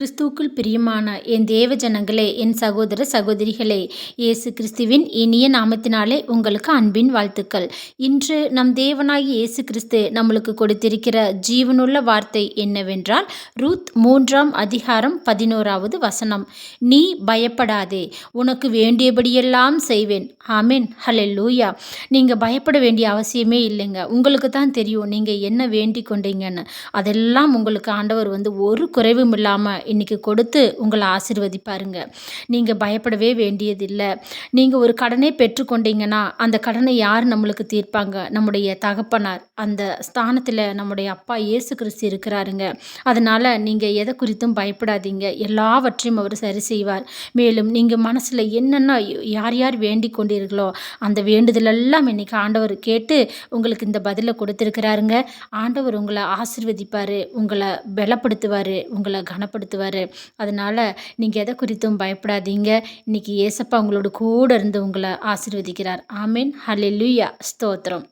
கிறிஸ்துவுக்குள் பிரியமான என் தேவ ஜனங்களே என் சகோதர சகோதரிகளே இயேசு கிறிஸ்துவின் இனிய நாமத்தினாலே உங்களுக்கு அன்பின் வாழ்த்துக்கள். இன்று நம் தேவனாகி இயேசு கிறிஸ்து நம்மளுக்கு கொடுத்திருக்கிற ஜீவனுள்ள வார்த்தை என்னவென்றால் ரூத் மூன்றாம் அதிகாரம் பதினோராவது வசனம். நீ பயப்படாதே உனக்கு வேண்டியபடியெல்லாம் செய்வேன். ஆமேன் ஹலே லூயா நீங்கள் பயப்பட வேண்டிய அவசியமே இல்லைங்க. உங்களுக்கு தான் தெரியும் நீங்கள் என்ன வேண்டிக் கொண்டீங்கன்னு. அதெல்லாம் உங்களுக்கு ஆண்டவர் வந்து ஒரு குறைவும் இல்லாமல் இன்றைக்கி கொடுத்து உங்களை ஆசிர்வதிப்பாருங்க. நீங்கள் பயப்படவே வேண்டியதில்லை. நீங்கள் ஒரு கடனை பெற்றுக்கொண்டீங்கன்னா அந்த கடனை யார் நம்மளுக்கு தீர்ப்பாங்க? நம்முடைய தகப்பனார் அந்த ஸ்தானத்தில் நம்முடைய அப்பா இயேசு கிறிஸ்து இருக்கிறாருங்க. அதனால் நீங்கள் எதை குறித்தும் பயப்படாதீங்க. எல்லாவற்றையும் அவர் சரி செய்வார். மேலும் நீங்கள் மனசில் என்னென்ன யார் யார் வேண்டிக் கொண்டீர்களோ அந்த வேண்டுதலெல்லாம் இன்னைக்கு ஆண்டவர் கேட்டு உங்களுக்கு இந்த பதிலை கொடுத்துருக்கிறாருங்க. ஆண்டவர் உங்களை ஆசிர்வதிப்பார் உங்களை பலப்படுத்துவார் உங்களை கனப்படுத்துவார். நடத்துவார் அதனால் நீங்கள் எதை குறித்தும் பயப்படாதீங்க. இன்றைக்கி ஏசப்பா உங்களோட கூட இருந்து உங்களை ஆசிர்வதிக்கிறார். ஆமீன். ஹலெலுயா ஸ்தோத்திரம்.